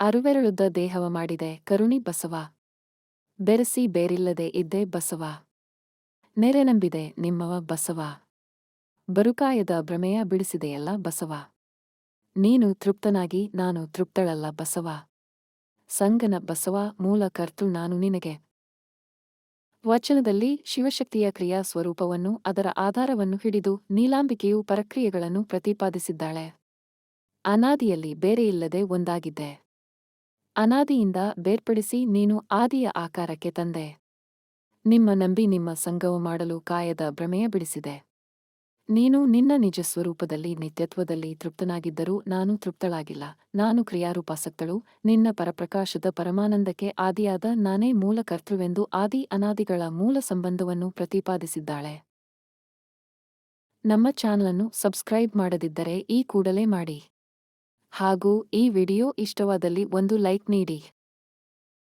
ಅರುವೆರಳುದ್ದ ದೇಹವ ಮಾಡಿದೆ ಕರುಣಿ ಬಸವ. ಬೆರೆಸಿ ಬೇರಿಲ್ಲದೆ ಇದ್ದೇ ಬಸವ. ನೆರೆನಂಬಿದೆ ನಿಮ್ಮವ ಬಸವ. ಬರುಕಾಯದ ಭ್ರಮೆಯ ಬಿಡಿಸಿದೆಯಲ್ಲ ಬಸವ. ನೀನು ತೃಪ್ತನಾಗಿ ನಾನು ತೃಪ್ತಳಲ್ಲ ಬಸವ. ಸಂಗನ ಬಸವ ಮೂಲ ಕರ್ತೃ ನಾನು ನಿನಗೆ. ವಚನದಲ್ಲಿ ಶಿವಶಕ್ತಿಯ ಕ್ರಿಯಾ ಸ್ವರೂಪವನ್ನು ಅದರ ಆಧಾರವನ್ನು ಹಿಡಿದು ನೀಲಾಂಬಿಕೆಯು ಪರಕ್ರಿಯೆಗಳನ್ನು ಪ್ರತಿಪಾದಿಸಿದ್ದಾಳೆ. ಅನಾದಿಯಲ್ಲಿ ಬೇರೆಯಿಲ್ಲದೆ ಒಂದಾಗಿದ್ದೆ. ಅನಾದಿಯಿಂದ ಬೇರ್ಪಡಿಸಿ ನೀನು ಆದಿಯ ಆಕಾರಕ್ಕೆ ತಂದೆ. ನಿಮ್ಮ ನಂಬಿ ನಿಮ್ಮ ಸಂಘವು ಮಾಡಲು ಕಾಯದ ಭ್ರಮೆಯ ಬಿಡಿಸಿದೆ. ನೀನು ನಿನ್ನ ನಿಜ ಸ್ವರೂಪದಲ್ಲಿ, ನಿತ್ಯತ್ವದಲ್ಲಿ ತೃಪ್ತನಾಗಿದ್ದರೂ ನಾನು ತೃಪ್ತಳಾಗಿಲ್ಲ. ನಾನು ಕ್ರಿಯಾರೂಪಾಸಕ್ತಳು. ನಿನ್ನ ಪರಪ್ರಕಾಶದ ಪರಮಾನಂದಕ್ಕೆ ಆದಿಯಾದ ನಾನೇ ಮೂಲ ಕರ್ತೃವೆಂದು ಆದಿ ಅನಾದಿಗಳ ಮೂಲ ಸಂಬಂಧವನ್ನು ಪ್ರತಿಪಾದಿಸಿದ್ದಾಳೆ. ನಮ್ಮ ಚಾನಲನ್ನು ಸಬ್ಸ್ಕ್ರೈಬ್ ಮಾಡದಿದ್ದರೆ ಈ ಕೂಡಲೇ ಮಾಡಿ. ಹಾಗೂ ಈ ವಿಡಿಯೋ ಇಷ್ಟವಾದಲ್ಲಿ ಒಂದು ಲೈಕ್ ನೀಡಿ.